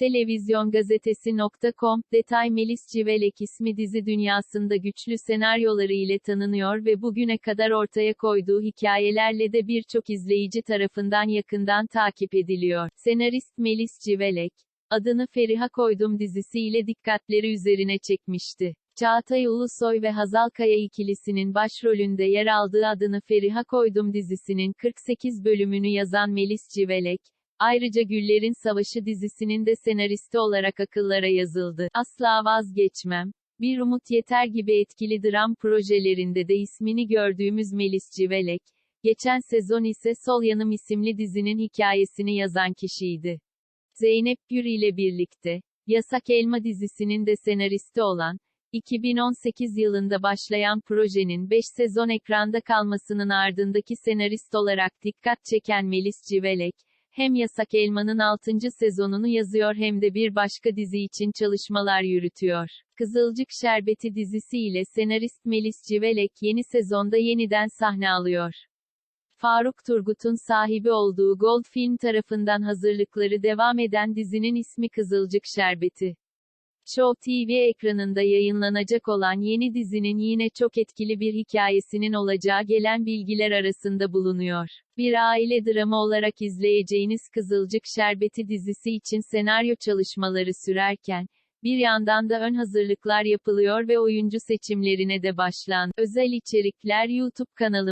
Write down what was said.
Televizyongazetesi.com, detay Melis Civelek ismi dizi dünyasında güçlü senaryoları ile tanınıyor ve bugüne kadar ortaya koyduğu hikayelerle de birçok izleyici tarafından yakından takip ediliyor. Senarist Melis Civelek, adını Feriha Koydum dizisiyle dikkatleri üzerine çekmişti. Çağatay Ulusoy ve Hazal Kaya ikilisinin başrolünde yer aldığı adını Feriha Koydum dizisinin 48 bölümünü yazan Melis Civelek, ayrıca Güllerin Savaşı dizisinin de senaristi olarak akıllara yazıldı. Asla vazgeçmem. Bir Umut Yeter gibi etkili dram projelerinde de ismini gördüğümüz Melis Civelek, geçen sezon ise Sol Yanım isimli dizinin hikayesini yazan kişiydi. Zeynep Gür ile birlikte, Yasak Elma dizisinin de senaristi olan, 2018 yılında başlayan projenin 5 sezon ekranda kalmasının ardındaki senarist olarak dikkat çeken Melis Civelek, hem Yasak Elma'nın 6. sezonunu yazıyor hem de bir başka dizi için çalışmalar yürütüyor. Kızılcık Şerbeti dizisi ile senarist Melis Civelek yeni sezonda yeniden sahne alıyor. Faruk Turgut'un sahibi olduğu Gold Film tarafından hazırlıkları devam eden dizinin ismi Kızılcık Şerbeti. Show TV ekranında yayınlanacak olan yeni dizinin yine çok etkili bir hikayesinin olacağı gelen bilgiler arasında bulunuyor. Bir aile dramı olarak izleyeceğiniz Kızılcık Şerbeti dizisi için senaryo çalışmaları sürerken, bir yandan da ön hazırlıklar yapılıyor ve oyuncu seçimlerine de başlandı. Özel içerikler YouTube kanalı